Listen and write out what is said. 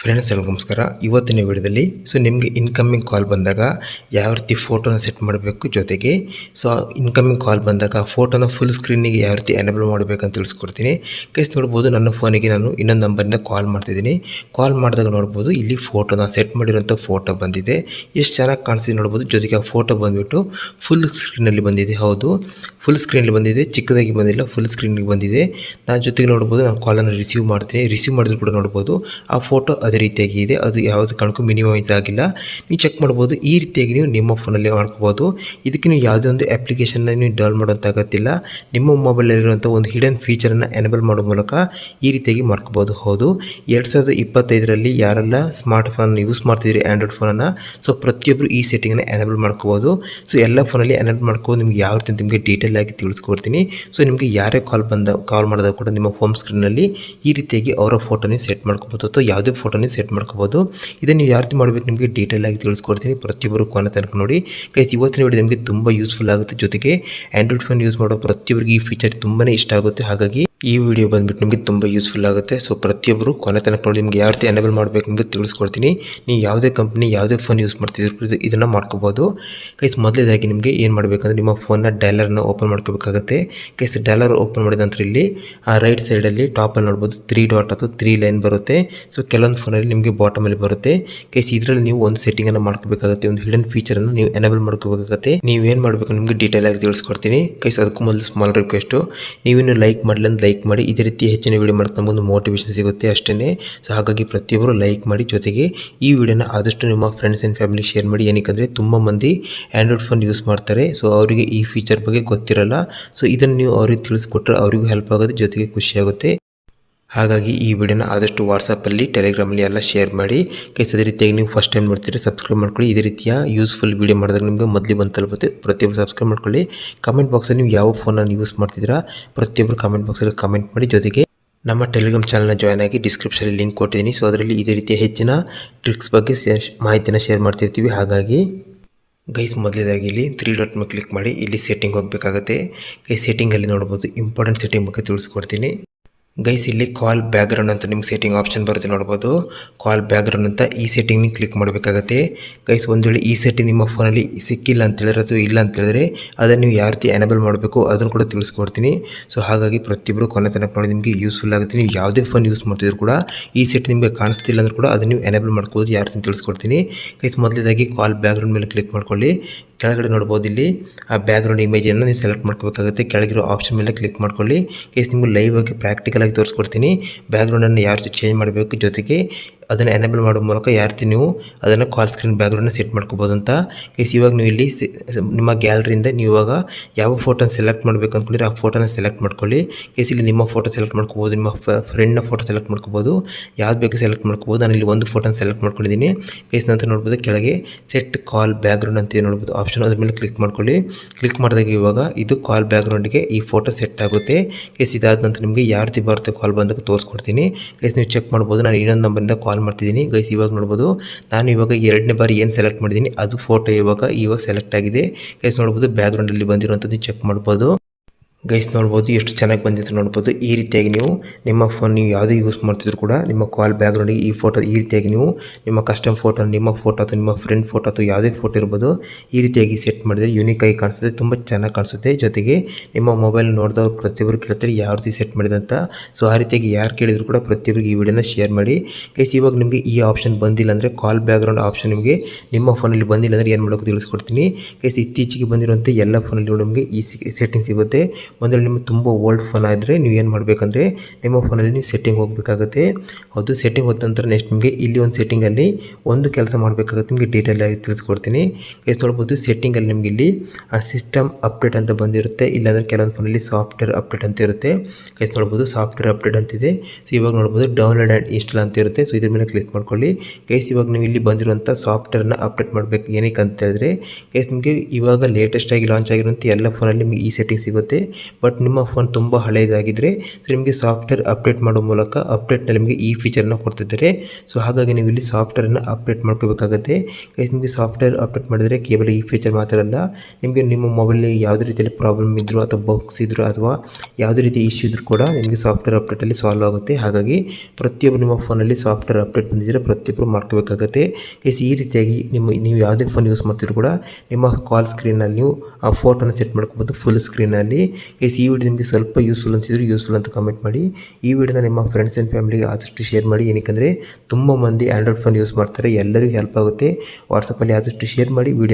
Friends ಎಲ್ಲ ನಮಸ್ಕಾರ. ಇವತ್ತಿನ ವಿಡಿಯೋದಲ್ಲಿ ಸೊ ನಿಮಗೆ ಇನ್ಕಮಿಂಗ್ ಕಾಲ್ ಬಂದಾಗ ಯಾವ ರೀತಿ ಫೋಟೋನ ಸೆಟ್ ಮಾಡಬೇಕು ಜೊತೆಗೆ ಸೊ ಇನ್ಕಮಿಂಗ್ ಕಾಲ್ ಬಂದಾಗ ಫೋಟೋನ ಫುಲ್ ಸ್ಕ್ರೀನಿಗೆ ಯಾವ ರೀತಿ ಎನೇಬಲ್ ಮಾಡಬೇಕಂತ ತಿಳಿಸ್ಕೊಡ್ತೀನಿ. ಕೈಸ್ ನೋಡ್ಬೋದು ನನ್ನ ಫೋನಿಗೆ ನಾನು ಇನ್ನೊಂದು ನಂಬರಿಂದ ಕಾಲ್ ಮಾಡ್ತಿದ್ದೀನಿ. ಕಾಲ್ ಮಾಡಿದಾಗ ನೋಡ್ಬೋದು ಇಲ್ಲಿ ಫೋಟೋನ ಸೆಟ್ ಮಾಡಿರೋಂಥ ಫೋಟೋ ಬಂದಿದೆ. ಎಷ್ಟು ಚೆನ್ನಾಗಿ ಕಾಣಿಸಿದೆ ನೋಡ್ಬೋದು. ಜೊತೆಗೆ ಆ ಫೋಟೋ ಬಂದುಬಿಟ್ಟು ಫುಲ್ ಸ್ಕ್ರೀನಲ್ಲಿ ಬಂದಿದೆ. ಹೌದು. ಫುಲ್ ಸ್ಕ್ರೀನಲ್ಲಿ ಬಂದಿದೆ, ಚಿಕ್ಕದಾಗಿ ಬಂದಿಲ್ಲ ಫುಲ್ ಸ್ಕ್ರೀನಿಗೆ ಬಂದಿದೆ. ನಾನು ಜೊತೆಗೆ ನೋಡ್ಬೋದು, ನಾನು ಕಾಲನ್ನು ರಿಸೀವ್ ಮಾಡ್ತೀನಿ. ರಿಸೀವ್ ಮಾಡಿದ್ರು ಕೂಡ ನೋಡ್ಬೋದು. ಆ ಫೋಟೋ ಅದೇ ರೀತಿಯಾಗಿ ಇದೆ. ಅದು ಯಾವುದೇ ಕಾರಣಕ್ಕೂ ಮಿನಿಮೈಸ್ ಆಗಿಲ್ಲ. ನೀವು ಚೆಕ್ ಮಾಡ್ಬೋದು. ಈ ರೀತಿಯಾಗಿ ನೀವು ನಿಮ್ಮ ಫೋನಲ್ಲಿ ಮಾಡ್ಕೋಬೋದು. ಇದಕ್ಕೆ ನೀವು ಯಾವುದೇ ಒಂದು ಅಪ್ಲಿಕೇಶನ್ನ ನೀವು ಡೌನ್ ಮಾಡೋಂಥ ಅಗತ್ಯಿಲ್ಲ ನಿಮ್ಮ ಮೊಬೈಲಲ್ಲಿರುವಂಥ ಒಂದು ಹಿಡನ್ ಫೀಚರನ್ನು ಎನೇಬಲ್ ಮಾಡೋ ಮೂಲಕ ಈ ರೀತಿಯಾಗಿ ಮಾಡ್ಕೋಬೋದು. ಹೌದು. ಎರಡು ಸಾವಿರದ ಇಪ್ಪತ್ತೈದರಲ್ಲಿ ಯಾರೆಲ್ಲ ಸ್ಮಾರ್ಟ್ ಫೋನ್ ಯೂಸ್ ಮಾಡ್ತಿದ್ದೀರಿ ಆ್ಯಂಡ್ರಾಯ್ಡ್ ಫೋನನ್ನು ಸೊ ಪ್ರತಿಯೊಬ್ಬರು ಈ ಸೆಟ್ಟಿಂಗನ್ನು ಎನೇಬಲ್ ಮಾಡ್ಕೋಬೋದು. ಸೊ ಎಲ್ಲ ಫೋನಲ್ಲಿ ಎನೇಬಲ್ ಮಾಡ್ಕೋಬೋದು ನಿಮ್ಗೆ ಯಾವ ರೀತಿ ನಿಮಗೆ ಡೀಟೇಲ್ ಆಗಿ ತಿಳಿಸ್ಕೊಡ್ತೀನಿ. ಸೊ ನಿಮಗೆ ಯಾರೇ ಕಾಲ್ ಬಂದ ಕಾಲ್ ಮಾಡಿದಾಗ ಕೂಡ ನಿಮ್ಮ ಹೋಮ್ ಸ್ಕ್ರೀನಲ್ಲಿ ಈ ರೀತಿಯಾಗಿ ಅವರ ಫೋಟೋ ನೀವು ಸೆಟ್ ಮಾಡ್ಕೋಬೋದು ಅಥವಾ ಯಾವುದೇ ಫೋಟೋ ನೀವು ಸೆಟ್ ಮಾಡ್ಕೋಬೋದು. ಇದನ್ನು ಯಾವ ರೀತಿ ಮಾಡಬೇಕು ನಿಮಗೆ ಡೀಟೇಲ್ ಆಗಿ ತಿಳಿಸ್ಕೊಡ್ತೀನಿ. ಪ್ರತಿಯೊಬ್ಬರು ಕೊನೆ ತನಕ ನೋಡಿ. ಕೈಸ್ ಇವತ್ತಿನ ವಿಡಿಯೋ ನಿಮಗೆ ತುಂಬ ಯೂಸ್ಫುಲ್ ಆಗುತ್ತೆ ಜೊತೆಗೆ ಆ್ಯಂಡ್ರಾಯ್ಡ್ ಫೋನ್ ಯೂಸ್ ಮಾಡೋ ಪ್ರತಿಯೊಬ್ಬರಿಗೆ ಈ ಫೀಚರ್ ತುಂಬಾ ಇಷ್ಟ ಆಗುತ್ತೆ. ಹಾಗಾಗಿ ಈ ವಿಡಿಯೋ ಬಂದ್ಬಿಟ್ಟು ನಿಮಗೆ ತುಂಬ ಯೂಸ್ಫುಲ್ ಆಗುತ್ತೆ. ಸೊ ಪ್ರತಿಯೊಬ್ಬರು ಕೊನೆ ತನಕ ನೋಡಿ ನಿಮಗೆ ಯಾವ ರೀತಿ ಎನೇಬಲ್ ಮಾಡಬೇಕು ನಿಮಗೆ ತಿಳಿಸ್ಕೊಡ್ತೀನಿ. ನೀವು ಯಾವುದೇ ಕಂಪ್ನಿ ಯಾವುದೇ ಫೋನ್ ಯೂಸ್ ಮಾಡ್ತಿದ್ರು ಇದು- ಇದನ್ನು ಮಾಡ್ಕೋಬೋದು. ಕೈಸ್ ಮೊದಲೇದಾಗಿ ನಿಮಗೆ ಏನು ಮಾಡಬೇಕಂದ್ರೆ ನಿಮ್ಮ ಫೋನ್ನ ಡೈಲರ್ನ ಓಪನ್ ಮಾಡ್ಕೋಬೇಕಾಗುತ್ತೆ. ಕೈಸ್ ಡೈಲರ್ ಓಪನ್ ಮಾಡಿದ ನಂತರ ಇಲ್ಲಿ, ಆ ರೈಟ್ ಸೈಡಲ್ಲಿ ಟಾಪಲ್ಲಿ ನೋಡ್ಬೋದು ತ್ರೀ ಡಾಟ್ ಅಥವಾ ತ್ರೀ ಲೈನ್ ಬರುತ್ತೆ. ಸೊ ಕೆಲವೊಂದು ಫೋನಲ್ಲಿ ನಿಮಗೆ ಬಾಟಮಲ್ಲಿ ಬರುತ್ತೆ. ಕೈಸ್ ಇದರಲ್ಲಿ ನೀವು ಒಂದು ಸೆಟ್ಟಿಂಗನ್ನು ಮಾಡ್ಕೋಬೇಕಾಗುತ್ತೆ, ಒಂದು ಹಿಡನ್ ಫೀಚರನ್ನು ನೀವು ಎನೇಬಲ್ ಮಾಡ್ಕೋಬೇಕಾಗುತ್ತೆ. ಏನು ಮಾಡಬೇಕು ನಿಮಗೆ ಡೀಟೇಲ್ ಆಗಿ ತಿಳಿಸ್ಕೊಡ್ತೀನಿ. ಕೈಸ್ ಅದಕ್ಕೂ ಮೊದಲು ಸ್ಮಾಲ್ ರಿಕ್ವೆಸ್ಟು ನೀವಿನ್ನು ಲೈಕ್ ಮಾಡಲಿ ಅಂತ ಲೈಕ್ ಮಾಡಿ ಇದೇ ರೀತಿ ಹೆಚ್ಚಿನ ವಿಡಿಯೋ ಮಾಡ್ತಾ ಒಂದು ಮೋಟಿವೇಶನ್ ಸಿಗುತ್ತೆ ಅಷ್ಟೇ ಸೊ ಹಾಗಾಗಿ ಪ್ರತಿಯೊಬ್ಬರು ಲೈಕ್ ಮಾಡಿ ಜೊತೆಗೆ ಈ ವಿಡಿಯೋನ ಆದಷ್ಟು ನಿಮ್ಮ ಫ್ರೆಂಡ್ಸ್ ಆ್ಯಂಡ್ ಫ್ಯಾಮಿಲಿ ಶೇರ್ ಮಾಡಿ. ಏನಕ್ಕೆ ತುಂಬ ಮಂದಿ ಆ್ಯಂಡ್ರಾಯ್ಡ್ ಫೋನ್ ಯೂಸ್ ಮಾಡ್ತಾರೆ. ಸೊ ಅವರಿಗೆ ಈ ಫೀಚರ್ ಬಗ್ಗೆ ಗೊತ್ತಿರಲ್ಲ. ಸೊ ಇದನ್ನು ನೀವು ಅವ್ರಿಗೆ ತಿಳಿಸ್ಕೊಟ್ರೆ ಅವರಿಗೂ ಹೆಲ್ಪ್ ಆಗುತ್ತೆ ಜೊತೆಗೆ ಖುಷಿ ಆಗುತ್ತೆ ಹಾಗಾಗಿ ಈ ವಿಡಿಯೋನ ಆದಷ್ಟು ವಾಟ್ಸಪ್ಪಲ್ಲಿ ಟೆಲಿಗ್ರಾಮಲ್ಲಿ ಎಲ್ಲ ಶೇರ್ ಮಾಡಿ. ಕೈಸ್ ಅದೇ ರೀತಿಯಾಗಿ ನೀವು ಫಸ್ಟ್ ಟೈಮ್ ನೋಡ್ತೀರಿ ಸಬ್ಸ್ಕ್ರೈಬ್ ಮಾಡ್ಕೊಳ್ಳಿ. ಇದೇ ರೀತಿಯ ಯೂಸ್ಫುಲ್ ವಿಡಿಯೋ ಮಾಡಿದಾಗ ನಿಮಗೆ ಮೊದಲು ಬಂದು ತಲುಪುತ್ತೆ. ಪ್ರತಿಯೊಬ್ಬರು ಸಬ್ಸ್ಕ್ರೈಬ್ ಮಾಡ್ಕೊಳ್ಳಿ. ಕಮೆಂಟ್ ಬಾಕ್ಸಲ್ಲಿ ನೀವು ಯಾವ ಫೋನನ್ನು ಯೂಸ್ ಮಾಡ್ತಿದ್ದೀರಾ ಪ್ರತಿಯೊಬ್ಬರು ಕಮೆಂಟ್ ಬಾಕ್ಸಲ್ಲಿ ಕಮೆಂಟ್ ಮಾಡಿ. ಜೊತೆಗೆ ನಮ್ಮ ಟೆಲಿಗ್ರಾಮ್ ಚಾನಲ್ನ ಜಾಯ್ನ್ ಆಗಿ ಡಿಸ್ಕ್ರಿಪ್ಷನಲ್ಲಿ ಲಿಂಕ್ ಕೊಟ್ಟಿದ್ದೀನಿ. ಸೊ ಅದರಲ್ಲಿ ಇದೇ ರೀತಿಯ ಹೆಚ್ಚಿನ ಟ್ರಿಕ್ಸ್ ಬಗ್ಗೆ ಮಾಹಿತಿನ ಶೇರ್ ಮಾಡ್ತಿರ್ತೀವಿ. ಹಾಗಾಗಿ ಗೈಸ್ ಮೊದಲೇದಾಗಿ ಇಲ್ಲಿ ತ್ರೀ ಡಾಟ್ ಮೇಲೆ ಕ್ಲಿಕ್ ಮಾಡಿ. ಇಲ್ಲಿ ಸೆಟ್ಟಿಂಗ್ ಹೋಗಬೇಕಾಗುತ್ತೆ. ಗೈಸ್ ಸೆಟ್ಟಿಂಗಲ್ಲಿ ನೋಡ್ಬೋದು. ಇಂಪಾರ್ಟೆಂಟ್ ಸೆಟ್ಟಿಂಗ್ ಬಗ್ಗೆ ತಿಳಿಸ್ಕೊಡ್ತೀನಿ. ಗೈಸ್ ಇಲ್ಲಿ ಕಾಲ್ ಬ್ಯಾಗ್ರೌಂಡ್ ಅಂತ ನಿಮ್ಗೆ ಸೆಟ್ಟಿಂಗ್ ಆಪ್ಷನ್ ಬರುತ್ತೆ ನೋಡ್ಬೋದು. ಕಾಲ್ ಬ್ಯಾಗ್ರೌಂಡ್ ಅಂತ ಈ ಸೆಟ್ಟಿಂಗ್ ಕ್ಲಿಕ್ ಮಾಡಬೇಕಾಗತ್ತೆ. ಗೈಸ್ ಒಂದು ವೇಳೆ ಈ ಸೆಟ್ಟಿಂಗ್ ನಿಮ್ಮ ಫೋನಲ್ಲಿ ಸಿಕ್ಕಿಲ್ಲ ಅಂತ ಹೇಳಿದ್ರೆ ಅಥವಾ ಇಲ್ಲ ಅಂತ ಹೇಳಿದ್ರೆ ಅದನ್ನು ನೀವು ಯಾವ ರೀತಿ ಎನೇಬಲ್ ಮಾಡಬೇಕು ಅದನ್ನು ಕೂಡ ತಿಳಿಸ್ಕೊಡ್ತೀನಿ. ಸೊ ಹಾಗಾಗಿ ಪ್ರತಿಯೊಬ್ಬರು ಕೊನೆ ತನಕ ನೋಡಿ ನಿಮಗೆ ಯೂಸ್ಫುಲ್ ಆಗುತ್ತೆ. ನೀವು ಯಾವುದೇ ಫೋನ್ ಯೂಸ್ ಮಾಡ್ತಿದ್ರು ಕೂಡ ಈ ಸೆಟ್ ನಿಮಗೆ ಕಾಣಿಸ್ತಿಲ್ಲ ಅಂದ್ರೆ ಕೂಡ ಅದನ್ನು ನೀವು ಎನೇಬಲ್ ಮಾಡ್ಕೋದು ಯಾವ ರೀತಿ ತಿಳಿಸ್ಕೊಡ್ತೀನಿ. ಗೈಸ್ ಮೊದಲೇದಾಗಿ ಕಾಲ್ ಬ್ಯಾಗ್ರೌಂಡ್ ಮೇಲೆ ಕ್ಲಿಕ್ ಮಾಡ್ಕೊಳ್ಳಿ. ಕೆಳಗಡೆ ನೋಡ್ಬೋದು ಇಲ್ಲಿ, ಆ ಬ್ಯಾಕ್ಗ್ರೌಂಡ್ ಇಮೇಜನ್ನು ನೀವು ಸೆಲೆಕ್ಟ್ ಮಾಡ್ಕೋಬೇಕಾಗುತ್ತೆ. ಕೆಳಗಿರೋ ಆಪ್ಷನ್ ಮೇಲೆ ಕ್ಲಿಕ್ ಮಾಡ್ಕೊಳ್ಳಿ. ಕೇಸ್ ನಿಮಗೆ ಲೈವ್ ಆಗಿ ಪ್ರಾಕ್ಟಿಕಲ್ ಆಗಿ ತೋರಿಸ್ಕೊಡ್ತೀನಿ. ಬ್ಯಾಕ್ಗ್ರೌಂಡನ್ನು ಯಾವ ರೀತಿ ಚೇಂಜ್ ಮಾಡಬೇಕು? ಜೊತೆಗೆ ಅದನ್ನು ಎನೇಬಲ್ ಮಾಡೋ ಮೂಲಕ ಯಾವ ರೀತಿ ನೀವು ಅದನ್ನು ಕಾಲ್ ಸ್ಕ್ರೀನ್ ಬ್ಯಾಗ್ರೌಂಡ್ನ ಸೆಟ್ ಮಾಡ್ಕೋಬೋದು ಅಂತ. ಕೇಸ್ ಇವಾಗ ನೀವು ಇಲ್ಲಿ ನಿಮ್ಮ ಗ್ಯಾಲರಿಯಿಂದ ನೀವು ಇವಾಗ ಯಾವ ಫೋಟೋನ ಸೆಲೆಕ್ಟ್ ಮಾಡಬೇಕು ಅಂದ್ಕೊಂಡಿದ್ರೆ ಆ ಫೋಟೋನ ಸೆಲೆಕ್ಟ್ ಮಾಡ್ಕೊಳ್ಳಿ. ಕೇಸ್ ಇಲ್ಲಿ ನಿಮ್ಮ ಫೋಟೋ ಸೆಲೆಕ್ಟ್ ಮಾಡ್ಕೋಬೋದು, ನಿಮ್ಮ ಫ್ರೆಂಡ್ನ ಫೋಟೋ ಸೆಲೆಕ್ಟ್ ಮಾಡ್ಕೋಬೋದು, ಯಾವ್ದು ಬೇಕು ಸೆಲೆಕ್ಟ್ ಮಾಡ್ಕೋಬೋದು. ನಾನು ಇಲ್ಲಿ ಒಂದು ಫೋಟೋನ ಸೆಲೆಕ್ಟ್ ಮಾಡ್ಕೊಂಡಿದ್ದೀನಿ. ಕೇಸ್ ನಂತರ ನೋಡ್ಬೋದು ಕೆಳಗೆ ಸೆಟ್ ಕಾಲ್ ಬ್ಯಾಗ್ರೌಂಡ್ ಅಂತ ನೋಡ್ಬೋದು ಆಪ್ಷನ್ ಅದ್ರ ಮೇಲೆ ಕ್ಲಿಕ್ ಮಾಡ್ಕೊಳ್ಳಿ. ಕ್ಲಿಕ್ ಮಾಡಿದಾಗ ಇವಾಗ ಇದು ಕಾಲ್ ಬ್ಯಾಗ್ರೌಂಡ್ಗೆ ಈ ಫೋಟೋ ಸೆಟ್ ಆಗುತ್ತೆ. ಕೇಸ್ ಇದಾದ ನಂತರ ನಿಮಗೆ ಯಾವ ರೀತಿ ಬರುತ್ತೆ ಕಾಲ್ ಬಂದಾಗ ತೋರಿಸ್ಕೊಡ್ತೀನಿ. ಕೇಸ್ ನೀವು ಚೆಕ್ ಮಾಡ್ಬೋದು. ನಾನು ಇನ್ನೊಂದು ನಂಬರಿಂದ ಕಾಲ್ ಮಾಡ್ತಿದ್ದೀನಿ. ಗೈಸ್, ಇವಾಗ ನೋಡ್ಬೋದು, ನಾನು ಇವಾಗ ಎರಡನೇ ಬಾರಿ ಏನು ಸೆಲೆಕ್ಟ್ ಮಾಡಿದ್ದೀನಿ, ಅದು ಫೋಟೋ ಇವಾಗ ಇವಾಗ ಸೆಲೆಕ್ಟ್ ಆಗಿದೆ. ಗೈಸ್, ನೋಡ್ಬೋದು ಬ್ಯಾಕ್ಗ್ರೌಂಡಲ್ಲಿ ಬಂದಿರೋಂಥದ್ದು ಚೆಕ್ ಮಾಡ್ಬೋದು. ಗೈಸ್ ನೋಡ್ಬೋದು, ಎಷ್ಟು ಚೆನ್ನಾಗಿ ಬಂದಿದೆ ನೋಡ್ಬೋದು. ಈ ರೀತಿಯಾಗಿ ನೀವು ನಿಮ್ಮ ಫೋನ್ ನೀವು ಯಾವುದೇ ಯೂಸ್ ಮಾಡ್ತಿದ್ರು ಕೂಡ ನಿಮ್ಮ ಕಾಲ್ ಬ್ಯಾಗ್ರೌಂಡಿಗೆ ಈ ಫೋಟೋ ಈ ರೀತಿಯಾಗಿ ನೀವು ನಿಮ್ಮ ಕಸ್ಟಮ್ ಫೋಟೋ ನಿಮ್ಮ ಫೋಟೋ ಅಥವಾ ನಿಮ್ಮ ಫ್ರೆಂಡ್ ಫೋಟೋ ಅಥವಾ ಯಾವುದೇ ಫೋಟೋ ಇರ್ಬೋದು, ಈ ರೀತಿಯಾಗಿ ಸೆಟ್ ಮಾಡಿದರೆ ಯೂನಿಕ್ ಆಗಿ ಕಾಣಿಸುತ್ತೆ, ತುಂಬ ಚೆನ್ನಾಗಿ ಕಾಣಿಸುತ್ತೆ. ಜೊತೆಗೆ ನಿಮ್ಮ ಮೊಬೈಲ್ ನೋಡಿದವ್ರು ಪ್ರತಿಯೊಬ್ಬರು ಕೇಳ್ತಾರೆ ಯಾವ ರೀತಿ ಸೆಟ್ ಮಾಡಿದಂತ ಸೊ ಆ ರೀತಿಯಾಗಿ ಯಾರು ಕೇಳಿದ್ರು ಕೂಡ ಪ್ರತಿಯೊಬ್ಬರಿಗೆ ಈ ವಿಡಿಯೋನ ಶೇರ್ ಮಾಡಿ. ಗೈಸ್ ಇವಾಗ ನಿಮಗೆ ಈ ಆಪ್ಷನ್ ಬಂದಿಲ್ಲ ಅಂದರೆ ಕಾಲ್ ಬ್ಯಾಗ್ರೌಂಡ್ ಆಪ್ಷನ್ ನಿಮಗೆ ನಿಮ್ಮ ಫೋನಲ್ಲಿ ಬಂದಿಲ್ಲ ಅಂದರೆ ಏನು ಮಾಡೋಕ್ಕೆ ತಿಳಿಸ್ಕೊಡ್ತೀನಿ. ಗೈಸ್ ಇತ್ತೀಚೆಗೆ ಬಂದಿರುವಂಥ ಎಲ್ಲ ಫೋನಲ್ಲಿ ನಿಮಗೆ ಈ ಸೆಟ್ಟಿಂಗ್ ಸಿಗುತ್ತೆ. ಒಂದು ನಿಮ್ಮ ನಿಮಗೆ ತುಂಬ ಓಲ್ಡ್ ಫೋನ್ ಆದರೆ ನೀವು ಏನು ಮಾಡಬೇಕಂದ್ರೆ ನಿಮ್ಮ ಫೋನಲ್ಲಿ ನೀವು ಸೆಟ್ಟಿಂಗ್ ಹೋಗಬೇಕಾಗುತ್ತೆ. ಅದು ಸೆಟ್ಟಿಂಗ್ ಹೋದ ನಂತರ ನೆಕ್ಸ್ಟ್ ನಿಮಗೆ ಇಲ್ಲಿ ಒಂದು ಸೆಟ್ಟಿಂಗಲ್ಲಿ ಒಂದು ಕೆಲಸ ಮಾಡಬೇಕಾಗುತ್ತೆ. ನಿಮಗೆ ಡೀಟೇಲ್ ಆಗಿ ತಿಳಿಸ್ಕೊಡ್ತೀನಿ. ನೋಡಬಹುದು ನೋಡ್ಬೋದು ಸೆಟ್ಟಿಂಗಲ್ಲಿ ನಿಮಗೆ ಇಲ್ಲಿ, ಆ ಸಿಸ್ಟಮ್ ಅಪ್ಡೇಟ್ ಅಂತ ಬಂದಿರುತ್ತೆ. ಇಲ್ಲಾಂದರೆ ಕೆಲವೊಂದು ಫೋನಲ್ಲಿ ಸಾಫ್ಟ್ವೇರ್ ಅಪ್ಡೇಟ್ ಅಂತ ಇರುತ್ತೆ. ಎಷ್ಟು ನೋಡ್ಬೋದು ಸಾಫ್ಟ್ವೇರ್ ಅಪ್ಡೇಟ್ ಅಂತಿದೆ ಸೊ ಇವಾಗ ನೋಡ್ಬೋದು ಡೌನ್ಲೋಡ್ ಆ್ಯಂಡ್ ಇನ್ಸ್ಟಾಲ್ ಅಂತ ಇರುತ್ತೆ. ಸೊ ಇದ್ರ ಮೇಲೆ ಕ್ಲಿಕ್ ಮಾಡ್ಕೊಳ್ಳಿ. ಗೈಸ್ ಇವಾಗ ನೀವು ಇಲ್ಲಿ ಬಂದಿರುವಂಥ ಸಾಫ್ಟ್ವೇರ್ನ ಅಪ್ಡೇಟ್ ಮಾಡಬೇಕು. ಏನಕ್ಕೆ ಅಂತ ಹೇಳಿದ್ರೆ ಗೈಸ್ ನಿಮಗೆ ಇವಾಗ ಲೇಟೆಸ್ಟ್ ಆಗಿ ಲಾಂಚ್ ಆಗಿರುವಂಥ ಎಲ್ಲ ಫೋನಲ್ಲಿ ನಿಮಗೆ ಈ ಸೆಟ್ಟಿಂಗ್ ಸಿಗುತ್ತೆ. ಬಟ್ ನಿಮ್ಮ ಫೋನ್ ತುಂಬ ಹಳೆಯದಾಗಿದ್ದರೆ ಸೊ ನಿಮಗೆ ಸಾಫ್ಟ್ವೇರ್ ಅಪ್ಡೇಟ್ ಮಾಡೋ ಮೂಲಕ ಅಪ್ಡೇಟ್ನಲ್ಲಿ ನಿಮಗೆ ಈ ಫೀಚರ್ನ ಕೊಡ್ತಿದ್ದಾರೆ. ಸೊ ಹಾಗಾಗಿ ನೀವು ಇಲ್ಲಿ ಸಾಫ್ಟ್ವೇರನ್ನು ಅಪ್ಡೇಟ್ ಮಾಡ್ಕೋಬೇಕಾಗುತ್ತೆ. ನಿಮಗೆ ಸಾಫ್ಟ್ವೇರ್ ಅಪ್ಡೇಟ್ ಮಾಡಿದರೆ ಕೇವಲ ಈ ಫೀಚರ್ ಮಾತ್ರ ಅಲ್ಲ, ನಿಮಗೆ ನಿಮ್ಮ ಮೊಬೈಲ್ನಲ್ಲಿ ಯಾವುದೇ ರೀತಿಯಲ್ಲಿ ಪ್ರಾಬ್ಲಮ್ ಇದ್ದರೂ ಅಥವಾ ಬಗ್ಸ್ ಇದ್ದರೂ ಅಥವಾ ಯಾವುದೇ ರೀತಿ ಇಶ್ಯೂ ಇದ್ದರೂ ಕೂಡ ನಿಮಗೆ ಸಾಫ್ಟ್ವೇರ್ ಅಪ್ಡೇಟಲ್ಲಿ ಸಾಲ್ವ್ ಆಗುತ್ತೆ. ಹಾಗಾಗಿ ಪ್ರತಿಯೊಬ್ಬರು ನಿಮ್ಮ ಫೋನಲ್ಲಿ ಸಾಫ್ಟ್ವೇರ್ ಅಪ್ಡೇಟ್ ಬಂದಿದ್ದರೆ ಪ್ರತಿಯೊಬ್ಬರು ಮಾಡ್ಕೋಬೇಕಾಗುತ್ತೆ. ಎಸ್ ಈ ರೀತಿಯಾಗಿ ನಿಮ್ಮ, ನೀವು ಯಾವುದೇ ಫೋನ್ ಯೂಸ್ ಮಾಡ್ತಿದ್ರು ಕೂಡ ನಿಮ್ಮ ಕಾಲ್ ಸ್ಕ್ರೀನಲ್ಲಿ ನೀವು ಆ ಫೋಟೋನ ಸೆಟ್ ಮಾಡ್ಕೋಬೋದು ಫುಲ್ ಸ್ಕ್ರೀನಲ್ಲಿ ಗೈಸ್ ಈ ವಿಡಿಯೋ ನಿಮಗೆ ಸ್ವಲ್ಪ ಯೂಸ್ಫುಲ್ ಅನಿಸಿದ್ರು ಯೂಸ್ಫುಲ್ ಅಂತ ಕಮೆಂಟ್ ಮಾಡಿ. ಈ ವಿಡಿಯೋನ ನಿಮ್ಮ ಫ್ರೆಂಡ್ಸ್ ಆ್ಯಂಡ್ ಫ್ಯಾಮಿಲಿಗೆ ಆದಷ್ಟು ಶೇರ್ ಮಾಡಿ. ಏನಕ್ಕೆ ತುಂಬ ಮಂದಿ ಆ್ಯಂಡ್ರಾಯ್ಡ್ ಫೋನ್ ಯೂಸ್ ಮಾಡ್ತಾರೆ. ಎಲ್ಲರಿಗೂ ಹೆಲ್ಪ್ ಆಗುತ್ತೆ. ವಾಟ್ಸಪ್ಪಲ್ಲಿ ಆದಷ್ಟು ಶೇರ್ ಮಾಡಿ. ವಿಡಿಯೋ